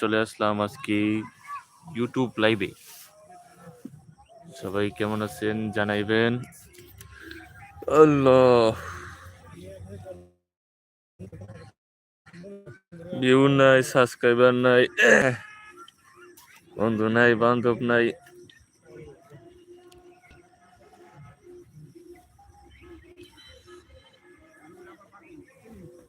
চলে আসলাম আজকে ইউটিউব লাইভে সবাই কেমন আছেন জানাইবেন? আল্লাহ। ভিউ নাই সাবস্ক্রাইবার নাই, বন্ধু নাই, বান্ধব নাই।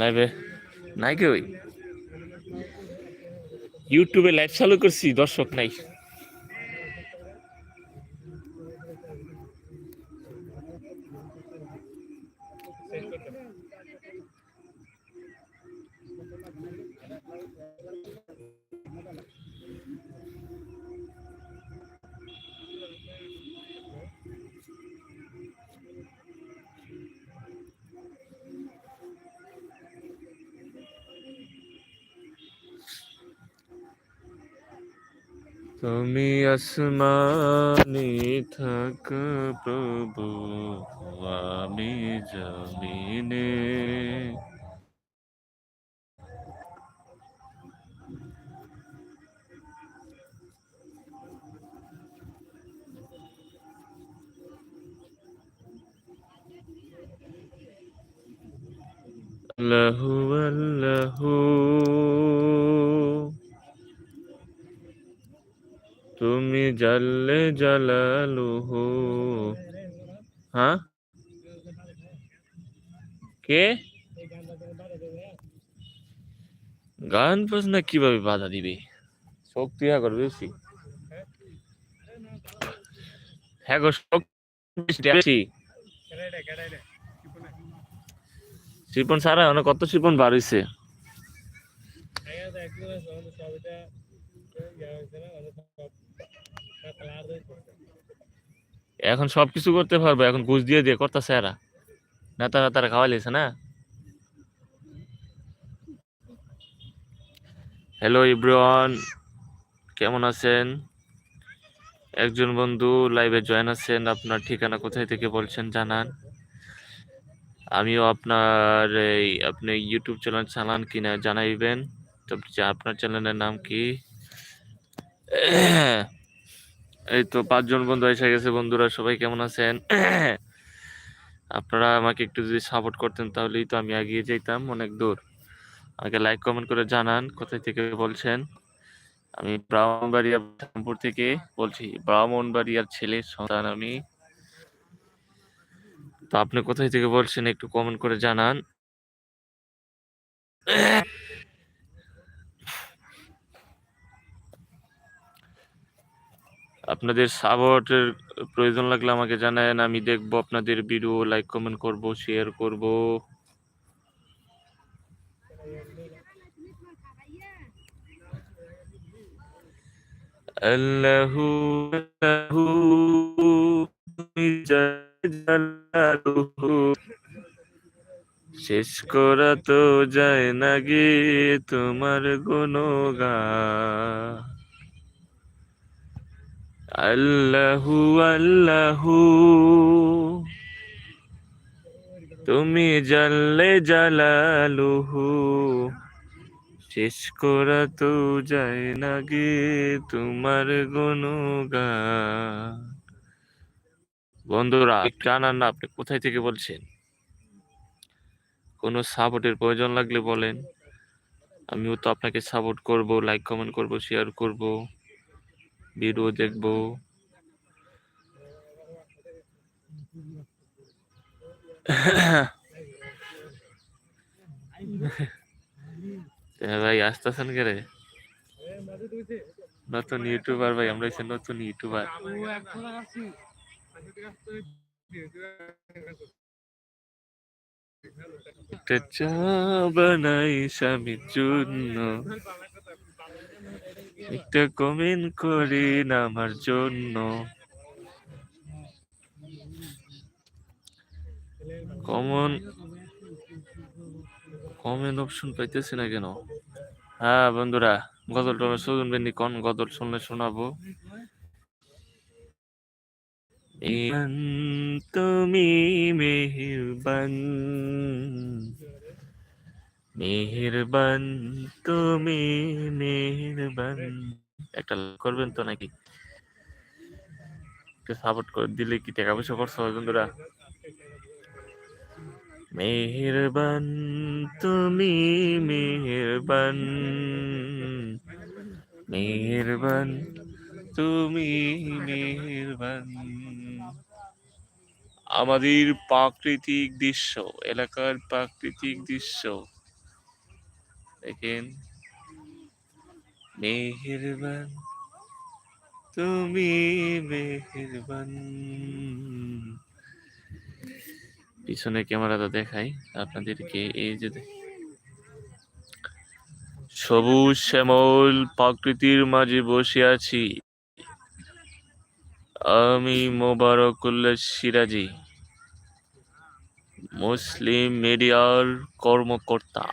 লাইভে নাই কে ওই? ইউটিউবে লাইভ চালু করছি দর্শক নাই। তুমি আসমানি থাক প্রভু আমি জমিনে। আল্লাহু আল্লাহু। জাল্লে জালালুহু হ্যাঁ কে গান বাজনা কীভাবে বাধা দিবে শক্তি হ্যাঁ করবে বেশি হ্যাঁ গো শক্তি শিপন সারা অনেক কত শিপন বার এখন সবকিছু করতে পারব, এখন ঘুষ দিয়ে দিয়ে করতেছে এরা। নেতা নেতারা খাওয়াইছে না? হ্যালো ইব্রান কেমন আছেন? একজন বন্ধু লাইভে জয়েন আছেন, আপনার ঠিকানা কোথায় থেকে বলছেন জানান। আমিও আপনার এই, আপনি ইউটিউব চ্যানেল চালান কিনা জানাইবেন। তো আপনার চ্যানেলের নাম কি? এই তো পাঁচজন বন্ধু এসে গেছে। বন্ধুরা, সবাই কেমন আছেন? আপনারা আমাকে একটু যদি সাপোর্ট করতেন, তাহলেই তো আমি এগিয়ে যেতাম অনেক দূর। আমাকে লাইক কমেন্ট করে জানান, কোথায় থেকে বলছেন? আমি ব্রাহ্মণবাড়িয়া শ্যামপুর থেকে বলছি, ব্রাহ্মণবাড়িয়ার ছেলে, সন্তান আমি। তো আপনি কোথায় থেকে বলছেন একটু কমেন্ট করে জানান। আপনাদের সাপোর্টের প্রয়োজন লাগলে আমাকে জানায়েন, আমি দেখব আপনাদের ভিডিও লাইক কমেন্ট করব শেয়ার করব। শেষ করা তো যায় না গে তোমার গুণগান। আল্লাহু আল্লাহু। তুমি জানলে জালালুহু। শেষ করা তো যায় না গে তোমার গুণগান। বন্ধুরা জানান না আপনি কোথায় থেকে বলছেন? কোনো সাপোর্টের প্রয়োজন লাগলে বলেন। আমিও তো আপনাকে সাপোর্ট করব লাইক কমেন্ট করব শেয়ার করব। ভিডিও দেখব। ভাই, আসতেছেন কে নতুন ইউটিউবার ভাই, আমরা হচ্ছে নতুন ইউটিউবার। চা বানাই স্বামীর জন্য। একটা কমেন্ট করেন আমার জন্য। কমন, কমেন্ট অপশন পাইতেছি না কেন? হ্যাঁ বন্ধুরা, গজল টমে শুনবেন কোন গজল শুনলে শোনাবো? তুমি মেহরবান। মেহরবান, তুমি মেহরবান। একটা করবেন তো নাকি? একটু সাপোর্ট করে দিলে কি টাকা পয়সা খরচ হবে বন্ধুরা? মেহরবান, তুমি মেহরবান। মেহরবান, তুমি মেহরবান। আমাদের প্রাকৃতিক দৃশ্য, এলাকার প্রাকৃতিক দৃশ্য। দেখেন। মেহরবান, তুমি মেহরবান। পিছনে ক্যামেরাটা দেখাই আপনাদেরকে, এই যে সবুজ শ্যামল প্রকৃতির মাঝে বসে আছি। আমি মোবারকুল্লাহ সিরাজি, মুসলিম মিডিয়ার কর্মকর্তা।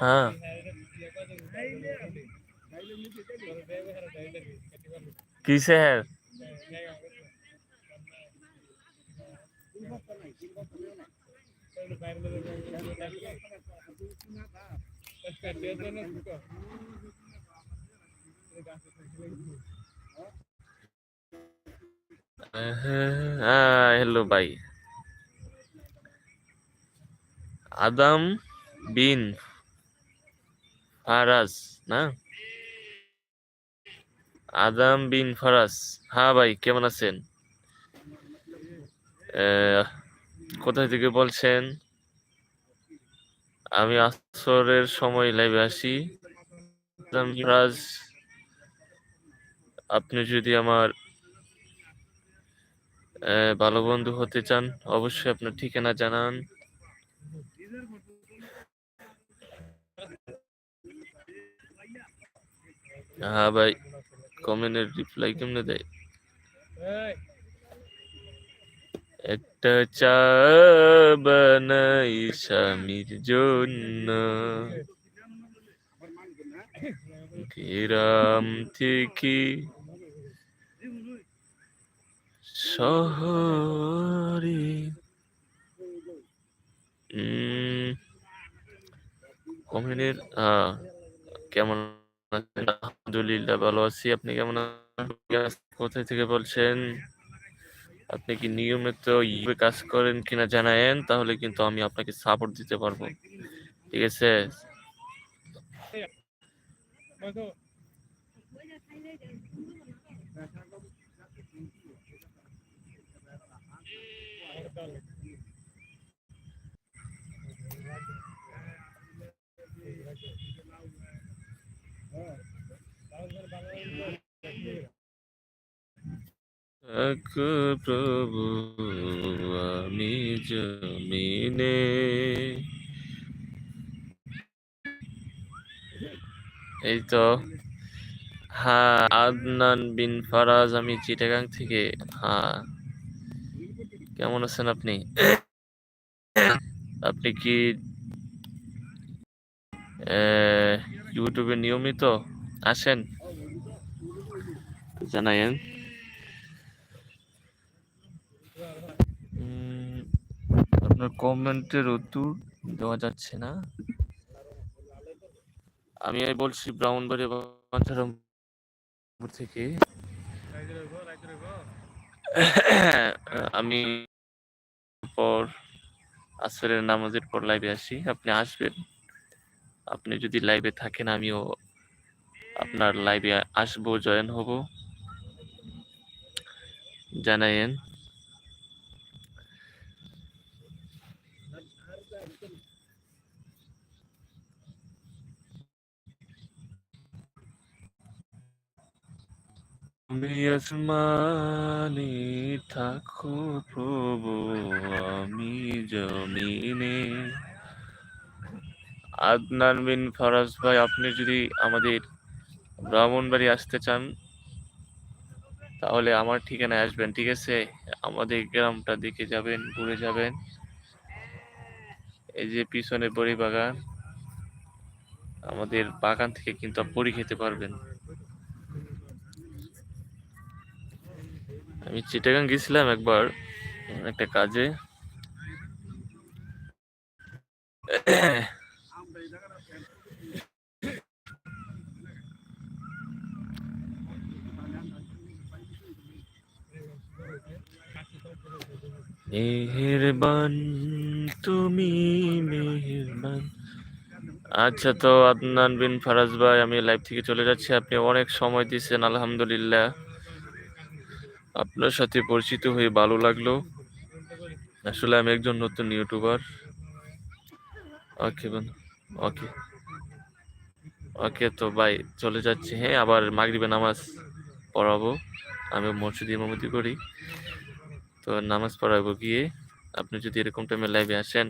হ্যাঁ কিসে হ্যালো ভাই আদাম বিন ফারাজ না? আদাম বিন ফারাজ। হ্যাঁ ভাই কেমন আছেন? কোথায় থেকে বলছেন? আমি আসরের সময় লাইভে আসি। আপনি যদি আমার ভালো বন্ধু হতে চান, অবশ্যই আপনার ঠিকানা জানান। হ্যাঁ ভাই কমেন্টের রিপ্লাই কেমনে দেয়? একটা চা বানাই স্বামীর জন্য। গ্রাম থেকে শহরে আহ, কেমন আলহামদুলিল্লাহ ভালো আছি। আপনি কেমন? কোথায় থেকে বলছেন? আপনি কি নিয়মিত ইউবে কাজ করেন কিনা জানায়েন, তাহলে কিন্তু আমি আপনাকে সাপোর্ট দিতে পারব। ঠিক আছে? এক প্রভু আমি জমিনে। এই তো। হ্যাঁ আদনান বিন ফারাজ, আমি চিটাগাং থেকে। হ্যাঁ কেমন আছেন আপনি? আপনি কি ইউটিউবে নিয়মিত আসেন? জানায়েন আপনার কমেন্টের উত্তর দেওয়া যাচ্ছে না। আমি বলছি ব্রাউনবাড়ি বাঞ্ছারামপুর থেকে। আমি পর আসরের নামাজের পর লাইভে আসি। আপনি আসবেন। আপনি যদি লাইভে থাকেন, আমিও আপনার লাইভে আসব জয়েন হব। জানাইয়েন তুমি আসমানে থাকো প্রভু, আমি জমিনে। আদনান বিন ফরাজ ভাই, আপনি যদি আমাদের ব্রাহ্মণবাড়ি আসতে চান, তাহলে আমার ঠিকানায় আসবেন, ঠিক আছে? আমাদের গ্রামটা দেখে যাবেন, ঘুরে যাবেন। এই যে পিছনে বড়ি বাগান আমাদের বাগান থেকে কিন্তু বড়ি খেতে পারবেন। আমি চিটাগাং গেছিলাম একবার, একটা কাজে। মেহেরবান, তুমি মেহেরবান। আচ্ছা তো আদনান বিন ফারাজ ভাই, আমি লাইভ থেকে চলে যাচ্ছি। আপনি অনেক সময় দিয়েছেন, আলহামদুলিল্লাহ। আপনার সাথে পরিচিত হয়ে ভালো লাগল। আসলে আমি একজন নতুন ইউটিউবার ওকে বন্ধু। ওকে ওকে তো ভাই, চলে যাচ্ছি। হ্যাঁ আবার মাগরিবে নামাজ পড়াবো। আমি মসজিদ ইমামতি করি। তো নামাজ পড়াবো গিয়ে। আপনি যদি এরকম টাইমে লাইভে আসেন।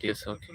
ঠিক আছে ওকে